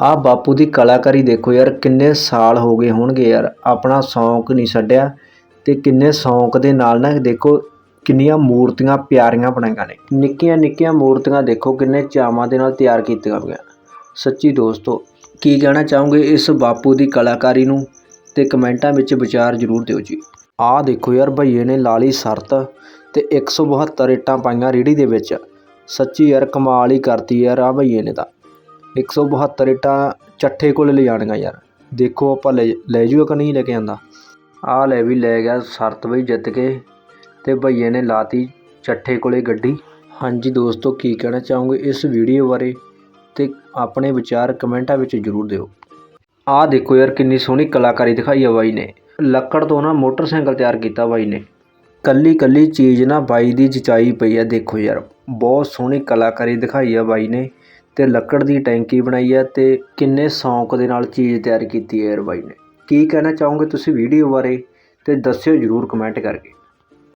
ਆ ਬਾਪੂ ਦੀ ਕਲਾਕਾਰੀ ਦੇਖੋ ਯਾਰ, ਕਿੰਨੇ ਸਾਲ ਹੋ ਗਏ ਹੋਣਗੇ ਯਾਰ, ਆਪਣਾ ਸ਼ੌਂਕ ਨਹੀਂ ਛੱਡਿਆ ਤੇ ਕਿੰਨੇ ਸ਼ੌਂਕ ਦੇ ਨਾਲ ਨਾ ਦੇਖੋ ਕਿੰਨੀਆਂ ਮੂਰਤੀਆਂ ਪਿਆਰੀਆਂ ਬਣਾਈਆਂ ਨੇ। ਨਿੱਕੀਆਂ ਨਿੱਕੀਆਂ ਮੂਰਤੀਆਂ ਦੇਖੋ ਕਿੰਨੇ ਚਾਵਾਂ ਦੇ ਨਾਲ ਤਿਆਰ ਕੀਤੀਆਂ ਹੋਈਆਂ। ਸੱਚੀ ਦੋਸਤੋ, ਕੀ ਕਹਿਣਾ ਚਾਹੋਗੇ ਇਸ ਬਾਪੂ ਦੀ ਕਲਾਕਾਰੀ ਨੂੰ? ਤੇ ਕਮੈਂਟਾਂ ਵਿੱਚ ਵਿਚਾਰ ਜ਼ਰੂਰ ਦਿਓ ਜੀ। ਆਹ ਦੇਖੋ ਯਾਰ, ਭਈਏ ਨੇ ਲਾਲੀ ਸਰਤ ਤੇ 172 ਇੱਟਾਂ ਪਾਈਆਂ ਰੀੜੀ ਦੇ ਵਿੱਚ। ਸੱਚੀ ਯਾਰ, ਕਮਾਲ ਹੀ ਕਰਤੀ ਯਾਰ ਆ ਭਈਏ ਨੇ ਤਾਂ। 172 ਇੱਟਾਂ ਚੱਠੇ ਕੋਲ ਲੈ ਯਾਰ। ਦੇਖੋ ਆਪਾਂ ਲੈ ਲੈ ਜੂਗਾ ਕਿ ਨਹੀਂ ਲੈ ਕੇ ਆਂਦਾ। ਆ ਲੈ ਵੀ ਲੈ ਗਿਆ ਸਰਤ ਬਈ ਜਿੱਤ ਕੇ, ਤੇ ਭਈਏ ਨੇ ਲਾਤੀ ਚੱਠੇ ਕੋਲੇ ਗੱਡੀ। ਹਾਂਜੀ ਦੋਸਤੋ, ਕੀ ਕਹਿਣਾ ਚਾਹੋਗੇ ਇਸ ਵੀਡੀਓ ਬਾਰੇ? ਤੇ ਆਪਣੇ ਵਿਚਾਰ ਕਮੈਂਟਾਂ ਵਿੱਚ ਜ਼ਰੂਰ ਦਿਓ। ਆਹ ਦੇਖੋ ਯਾਰ, ਕਿੰਨੀ ਸੋਹਣੀ ਕਲਾਕਾਰੀ ਦਿਖਾਈ ਆ ਬਾਈ ਨੇ। ਲੱਕੜ ਤੋਂ ਨਾ ਮੋਟਰਸਾਈਕਲ ਤਿਆਰ ਕੀਤਾ ਬਾਈ ਨੇ। ਕੱਲੀ ਕੱਲੀ ਚੀਜ਼ ਨਾ ਬਾਈ ਦੀ ਜਚਾਈ ਪਈ ਆ, ਦੇਖੋ ਯਾਰ। ਬਹੁਤ ਸੋਹਣੀ ਕਲਾਕਾਰੀ ਦਿਖਾਈ ਆ ਬਾਈ ਨੇ। ਤੇ ਲੱਕੜ ਦੀ ਟੈਂਕੀ ਬਣਾਈ ਹੈ ਤੇ ਕਿੰਨੇ ਸ਼ੌਂਕ ਦੇ ਨਾਲ ਚੀਜ਼ ਤਿਆਰ ਕੀਤੀ ਹੈ ਯਾਰ ਬਾਈ ਨੇ। ਕੀ ਕਹਿਣਾ ਚਾਹੋਗੇ ਤੁਸੀਂ ਵੀਡੀਓ ਬਾਰੇ? ਤੇ ਦੱਸਿਓ ਜਰੂਰ ਕਮੈਂਟ ਕਰਕੇ।